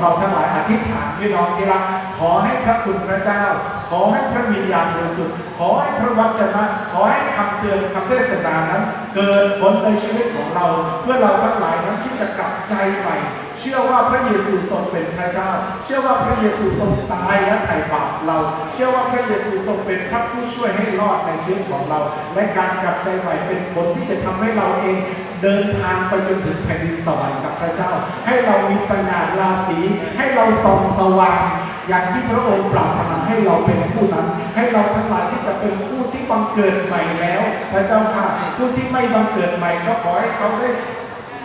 เราทั้งหลายอธิษฐานพี่น้องที่รักขอให้พระคุณพระเจ้า ขอให้พระวิญญาณบริสุทธิ์ขอให้พระวจนะขอให้คำเตือนคำเทศนานั้น เกิดผลในชีวิตของเรา เพื่อเราทั้งหลายนั้นที่จะกลับใจใหม่เชื่อว่าพระเยซูทรงเป็นพระเจ้า เชื่อว่าพระเยซูทรงตายและไถ่บาปเรา เชื่อว่าพระเยซูทรงเป็นพระผู้ช่วยให้รอดในชีวิตของเรา และการกลับใจใหม่เป็นผลที่จะทำให้เราเอง เดินทางไปจนถึงแผ่นดินสวรรค์กับพระเจ้า ให้เรามีสง่าราศีให้เราส่องสว่างอย่างที่พระองค์ปรารถนาให้เราเป็นผู้นั้น ให้เราทั้งหลายที่จะเป็นผู้ที่บังเกิดใหม่แล้ว พระเจ้าค่ะผู้ที่ไม่บังเกิดใหม่ก็ขอให้เขาได้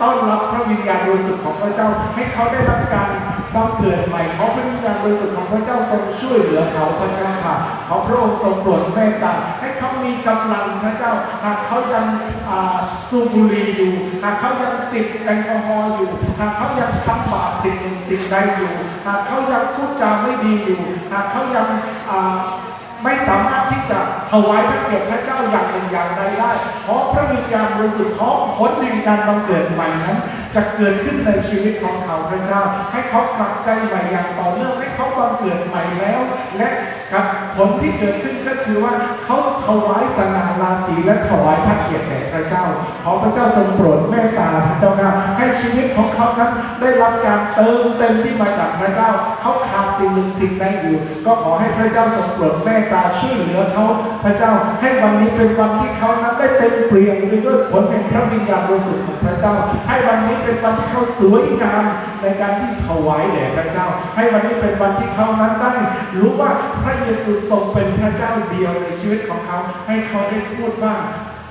ต้อนรับพระวิญญาณบริสุทธิ์ของพระเจ้า ให้เขาได้รับการบังเกิดใหม่ขอพระวิญญาณบริสุทธิ์ของพระเจ้าทรงช่วยเหลือเขาพระเจ้าค่ะขอพระองค์ทรงโปรดเมตตา เขามีกำลังพระเจ้า หากเขายังสูบบุหรี่อยู่ หากเขายังติดแอลกอฮอล์อยู่ หากเขายังทำบาปสิ่งสิ่งใดอยู่ หากเขายังพูดจาไม่ดีอยู่ หากเขายังไม่สามารถที่จะถวายพระเกียรติพระเจ้าอย่างหนึ่งอย่างใดได้ขอพระวิญญาณบริสุทธิ์ขอผลแห่งการบังเกิดใหม่นั้น จะเกิดขึ้นในชีวิตของเขาพระเจ้า ให้เขากลับใจใหม่อย่างต่อเนื่องให้เขาบังเกิดใหม่แล้ว และครับผลที่เกิดขึ้นก็คือว่าเขาถวายสง่าราศีและถวายพระเกียรติแด่พระเจ้า ขอพระเจ้าทรงโปรดเมตตาพระเจ้าค่ะให้ชีวิตของเขานั้นได้รับการเติมเต็มที่มาจากพระเจ้า เขาขาดสิ่งหนึ่งสิ่งใดอยู่ ก็ขอให้พระเจ้าทรงโปรดเมตตาช่วยเหลือเขาพระเจ้าให้วันนี้เป็นวันที่เขานั้นได้เต็มเปลี่ยนไปด้วยผลแห่งพระวิญญาณบริสุทธิ์ของพระเจ้า ให้วันนี้เป็นวันที่เขาสวยงามในการที่ถวายแด่พระเจ้า ให้วันนี้เป็นวันที่เขานั้นได้รู้ว่าพระเยซูทรงเป็นพระเจ้าเดียวในชีวิตของเขา ให้เขาได้พูดว่า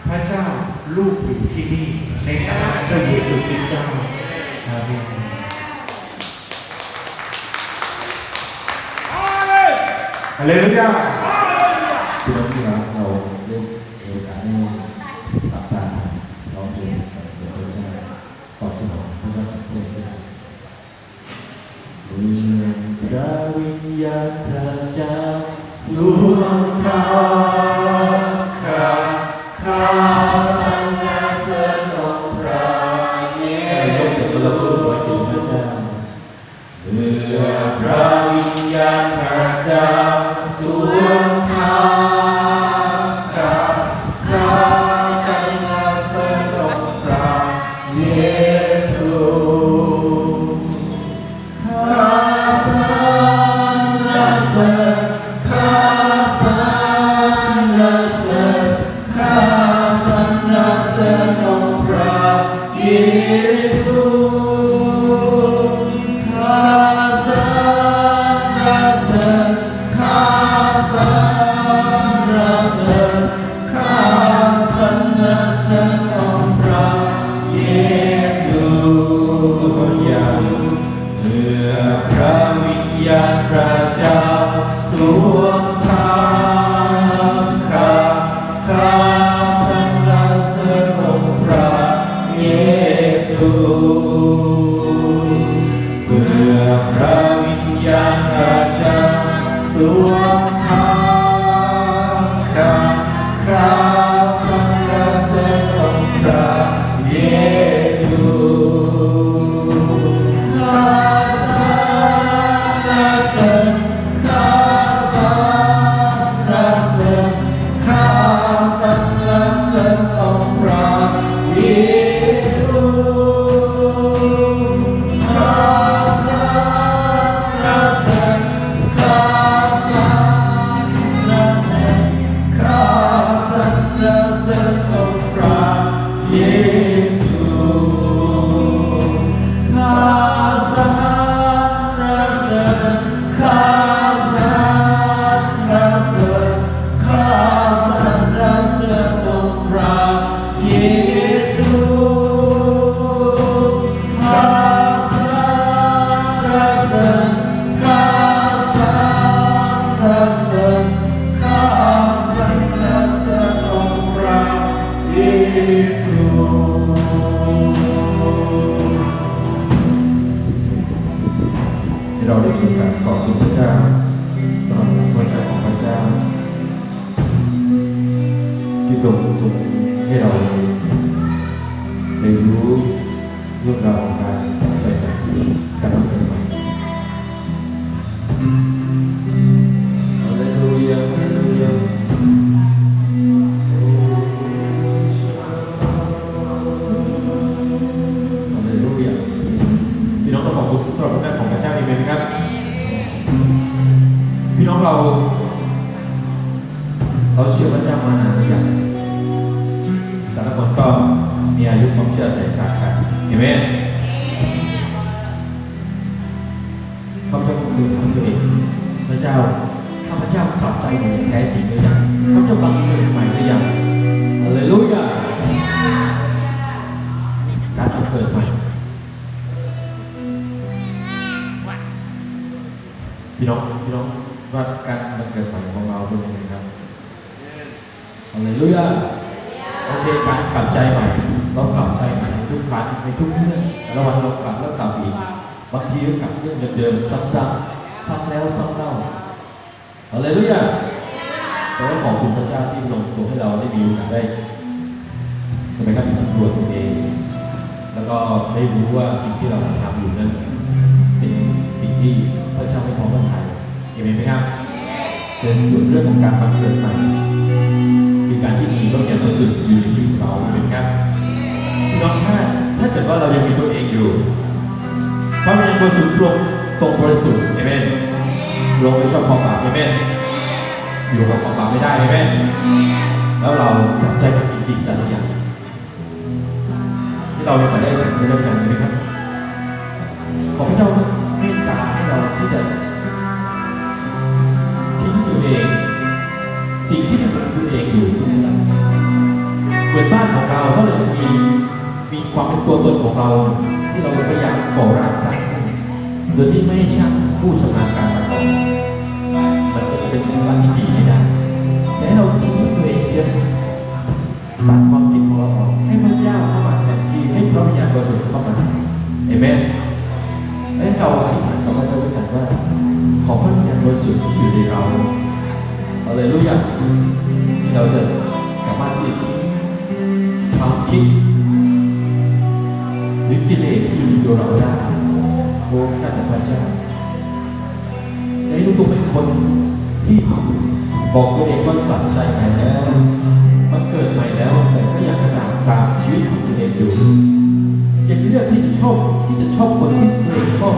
พระเจ้าลูกอยู่ที่นี่ในนามพระเยซูคริสต์เจ้าอาเมนฮาเลลูยาพี่น้องที่รักเราได้มีโอกาสได้สัมภาษณ์ร้องเพลงสรรเสริญพระเจ้าตอบสนองพระเจ้าของพระองค์ได้เมื่อ พระวิญญาณพระเจ้าสวมเขา เย เราได้มีโอกาสขอบคุณพระเจ้า พี่น้องเรา เราเชื่อพระเจ้ามานานหรือยังแต่ละคนก็มีอายุความเชื่อแตกต่างกันเอเมนเขาจะคือทำตัวเองพระเจ้าข้าพเจ้ากลับใจใหม่อย่างแท้จริงหรือยังเขาจะบังเกิดใหม่หรือยังฮาเลลูยาการบังเกิดใหม่พี่น้องพี่น้อง ว่าการบังเกิดใหม่ของเราเป็นยังไงครับอะไรลูยาโอเคการกลับใจใหม่เรากลับใจใหม่ทุกครั้งในทุกเรื่องแต่ละวันเรากลับแล้วกลับอีกบางทีก็กลับเรื่องเดิมๆซ้ำๆซ้ำแล้วซ้ำเล่าอะไรลูยาแต่ว่าขอบคุณพระเจ้าที่ลงทรงให้เราได้มีโอกาสได้ใช่ไหมครับสำรวจตัวเอง แล้วก็ได้รู้ว่าสิ่งที่เราทำอยู่นั้นเป็นสิ่งที่พระเจ้าไม่พร้อมต้องการ เห็นไหมครับเป็นส่วนเรื่องของการบังเกิดใหม่คือการที่มีพระวิญญาณบริสุทธิ์อยู่ในชีวิตเราเห็นไหมครับน้องถ้าถ้าเกิดว่าเรายังมีตัวเองอยู่พระวิญญาณบริสุทธิ์ทรงทรงบริสุทธิ์เอเมนลงไปชอบความบาปเอเมนอยู่กับความบาปไม่ได้เอเมนแล้วเราตัดใจกันจริงๆแต่ละอย่างที่เราจะได้เรื่องอย่างนี้ไหมครับขอพระเจ้าเมตตาให้เราที่จะ เอง สิ่งที่เป็นตัวเองอยู่ทุกอย่างเหมือนบ้านของเราก็เลยจะมีมีความเป็นตัวตนของเรา ที่เราพยายามก่อร่างสร้างโดยที่ไม่ช่าง บอกตัวเองว่าตัดใจใหม่แล้ว มันเกิดใหม่แล้วแต่ก็ยังกระตามตามชีวิตของตัวเองอยู่ยังเลือกที่จะชอบที่จะชอบคนที่ตัวเองชอบ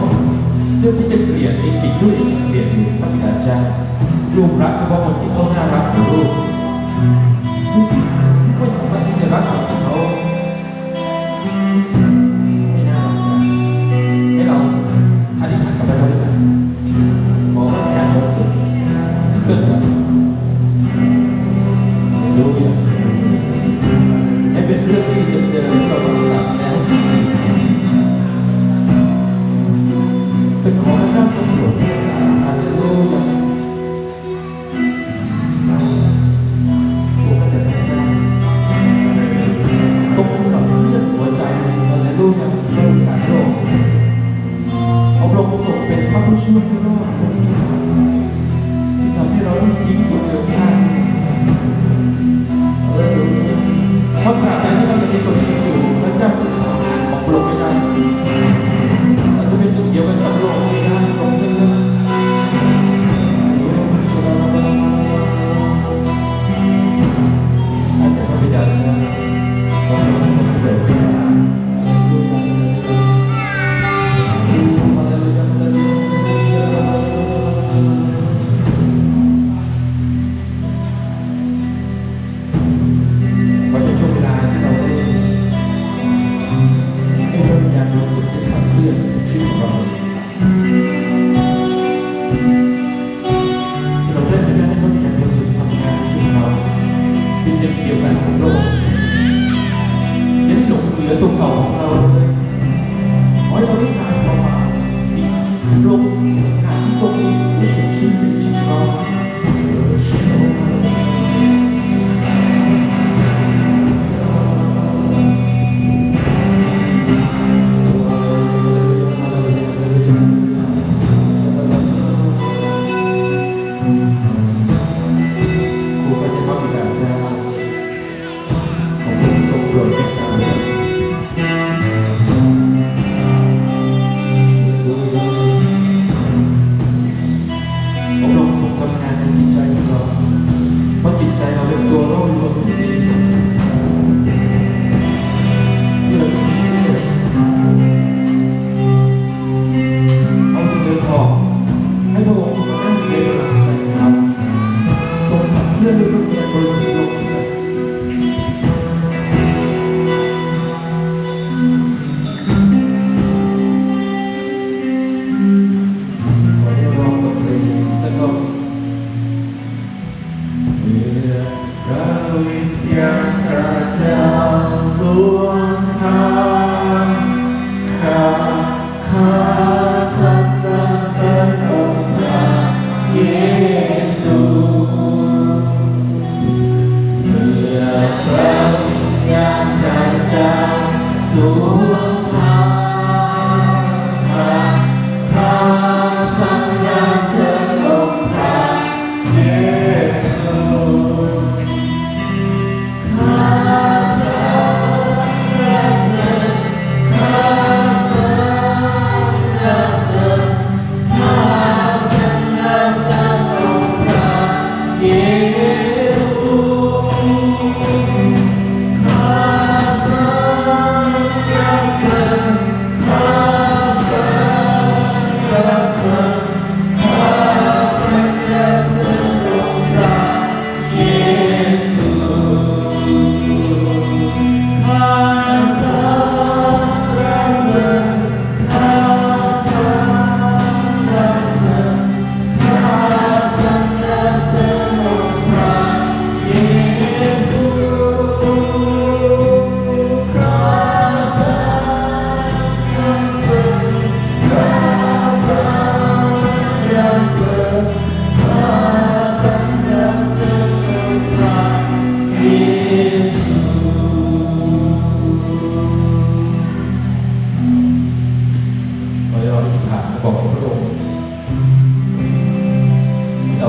เลือกที่จะเกลียดในสิ่งที่ตัวเองเกลียดอยู่พระบิดาเจ้าลูมรักเฉพาะคนที่เขา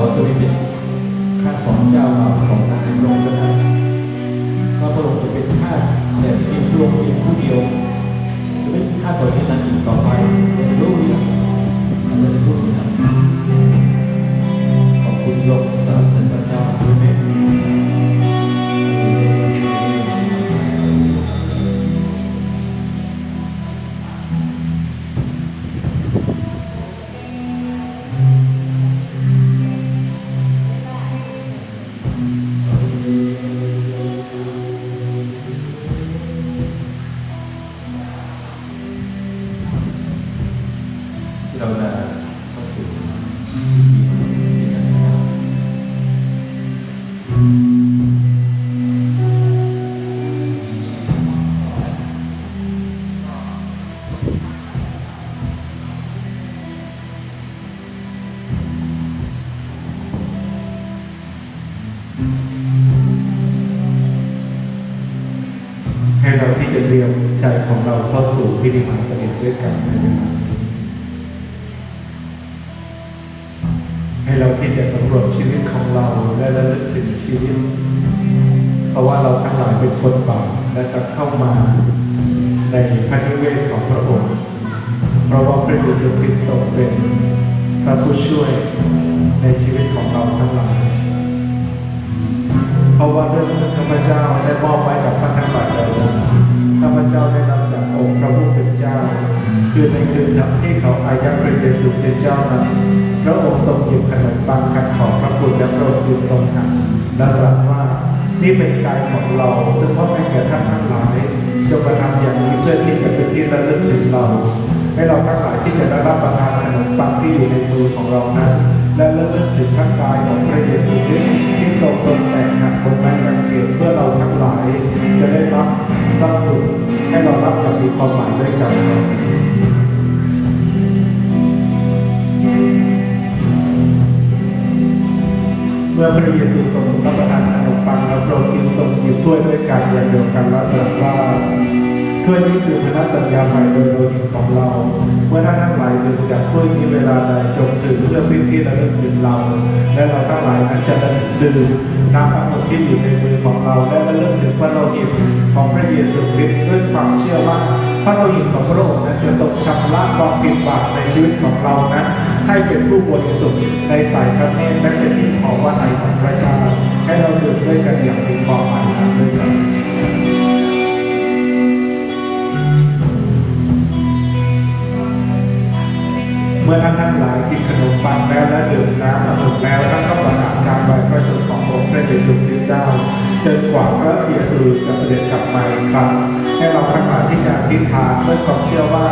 เราจะไม่เป็นข้าสองเจ้ามาสองนายลงกันนะก็พระองค์จะเป็นข้าแต่เพียงพระองค์เพียงผู้เดียวจะไม่มีข้าต่อที่นั้นอีกต่อไปรู้ยังมันนี้พูดอย่างนั้นขอบคุณโยมสรร เข้าสู่พิธีมหาสนิทด้วยกันในเวลาให้เราที่จะสำรวจชีวิตของเราและระลึกถึงชีวิต เพราะว่าเราทั้งหลายเป็นคนบาปและจะเข้ามาในพระนิเวศของพระองค์เพราะว่าพระเยซูคริสต์ทรงเป็นพระผู้ช่วยในชีวิตของเราทั้งหลายเพราะว่าเรื่องซึ่งข้าพเจ้าได้มอบไว้กับพระทั้งหลายแล้วนั้นข้าพเจ้าได้รับ องค์พระผู้เป็นเจ้า คือในคืนนั้นที่เขาอายัดพระเยซูเป็นเจ้านั้นพระองค์ทรงหยิบขนมปังขัดขอบพระคุณและพระองค์จึงทรงหักและตรัสว่านี่เป็นกายของเรา ซึ่งมอบให้แก่ท่านทั้งหลายจงกระทำอย่างนี้เพื่อที่จะเป็นที่ระลึกถึงเรา ให้เราทั้งหลายที่จะได้รับประทานขนมปังที่อยู่ในมือของเรานั้น และระลึกถึงพระกายของพระเยซูคริสต์ที่ทรงทรงแตกหักบนไม้กางเขนเพื่อเราทั้งหลาย จะได้รับรับบุญให้เรารับอย่างมีความหมายด้วยกันเมื่อพระเยซูทรงรับประทานขนมปังแล้วพระองค์จึงทรงหยิบถ้วยด้วยกันอย่างเดียวกันและตรัสว่า ถ้วยนี้คือพระสัญญาใหม่โดยโลหิตของเรา เมื่อท่านทั้งหลายดื่มจากถ้วยนี้เวลาใดจงถือเพื่อพิธีระลึกถึงเรา และเราทั้งหลายนั้นจะดื่มน้ำองุ่นที่อยู่ในมือของเรา และระลึกถึงพระโลหิตของพระเยซูคริสต์ด้วยความเชื่อว่าพระโลหิตของพระองค์นั้นจะทรงชำระความผิดบาปในชีวิตของเรานั้น ให้เป็นผู้บริสุทธิ์ในสายพระเนตรและเป็นที่ของว่าในของพระเจ้าให้เราดื่มด้วยกันอย่างมีความหมายนั้นด้วยกัน มื่อท่านทั้งหลายกินขนมปังแล้วและดื่มน้ำองุ่นแล้วท่านก็ประทานทานไว้พระชนขององค์พระเยซูคริสต์เจ้าจนกว่าพระเยซูจะเสด็จกลับมาอีกครั้งให้เราทั้งหลายที่จะอธิษฐานด้วยความเชื่อว่า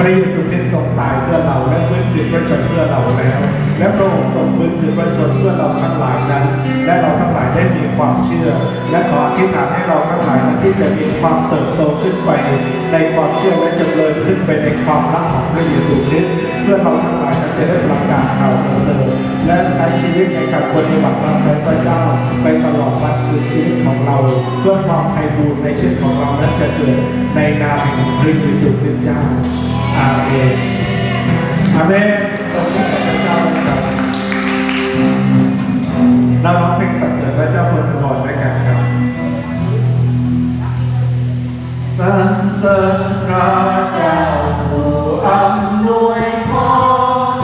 พระเยซูคริสต์ทรงตายเพื่อเราและฟื้นคืนพระชนเพื่อเราแล้ว และพระองค์ทรงฟื้นคืนพระชนเพื่อเราทั้งหลายนั้น และเราทั้งหลายได้มีความเชื่อ และขออธิษฐานให้เราทั้งหลายนั้นที่จะมีความเติบโตขึ้นไป ในความเชื่อและเจริญขึ้นไปในความรักของพระเยซูคริสต์เพื่อเราทั้งหลายนั้นจะได้ประกาศข่าวประเสริฐและใช้ชีวิตในการปฏิบัติรับใช้พระเจ้า ไปตลอดวันคืนชีวิตของเรา เพื่อความไพบูรในชีวิตของเรานั้นจะเกิดในนามแห่งพระเยซูคริสต์เจ้า อาเมนอาเมนขอบคุณพระเจ้าครับเราร้องเพลงสรรเสริญพระเจ้าบนบอดด้วยกันครับสรรเสริญพระเจ้าผู้อำนวยพร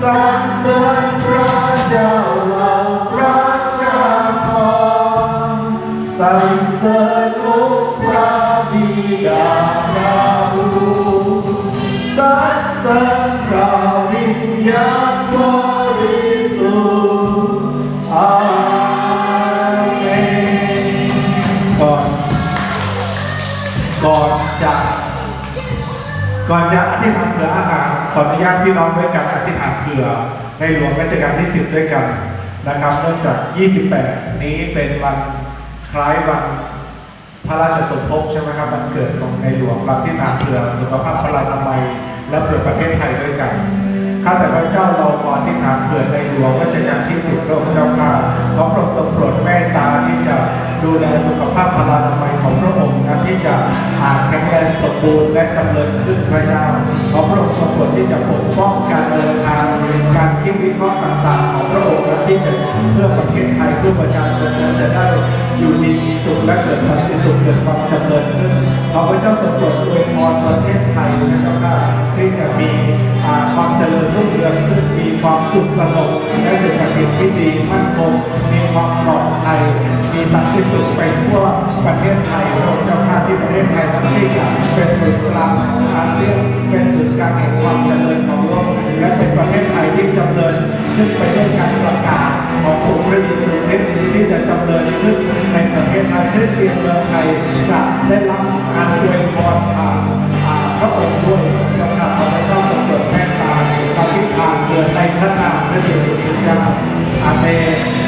สรรเสริญพระเจ้าเหล่าราชากรสรรเสริญองค์พระบิดา สรรเสริญพระวิญญาณบริสุทธิ์อาเมนก่อนก่อนจะก่อนจะอธิษฐานเผื่ออาหารขออนุญาตพี่น้องด้วยกันอธิษฐานเผื่อในหลวงรัชกาลที่ 10 ด้วยกันนะครับเนื่องจาก 28 นี้เป็นวันคล้ายวันพระราชสมภพใช่ไหมครับวันเกิดของในหลวงเราที่ตามเผื่อสุขภาพพลานามัย และเผื่อประเทศไทยด้วยกันข้าแต่พระเจ้าเราขอที่ถามเผื่อในหลวงรัชกาลที่สิบพระองค์เจ้าข้าขอโปรดทรงโปรดแม่ตาที่จะดูแลสุขภาพพลานามัยของพระองค์นะที่จะอาจแข็งแรงสมบูรณ์และจำเนิญขึ้นพระเจ้า ขอพระองค์ทรงโปรดที่จะปกป้องการเดินทางการคิดวิเคราะห์ต่างๆ ของพระองค์และที่จะเพื่อประเทศไทยเพื่อประชาชนนั้นจะได้อยู่ดีมีสุขและเกิดความสุขเกิดความเจริญขึ้นขอพระเจ้าทรงโปรดอวยพรประเทศไทยนะเจ้าค่ะที่จะมีความเจริญรุ่งเรืองขึ้นมีความสุขสงบและเศรษฐกิจที่ดีมั่นคงมีความปลอดภัยมีสันติสุขไปทั่วประเทศไทยพระองค์เจ้าข้าที่ประเทศไทยนั้นที่เป็นศูนย์กลางอาเซียนเป็นศูนย์กลางแห่งความเจริญของโลกและเป็นประเทศไทยที่จำเริญขึ้นไปด้วยการประกาศขององค์ระเยซูคริสต์ที่จะจำเริญขึ้นในประเทศไทยคริสเตียนเมืองไทยจะได้รับการอวยพรผ่านพระองค์ด้วย เกิดในพระนามพระเยซูคริสต์เจ้าอาเมน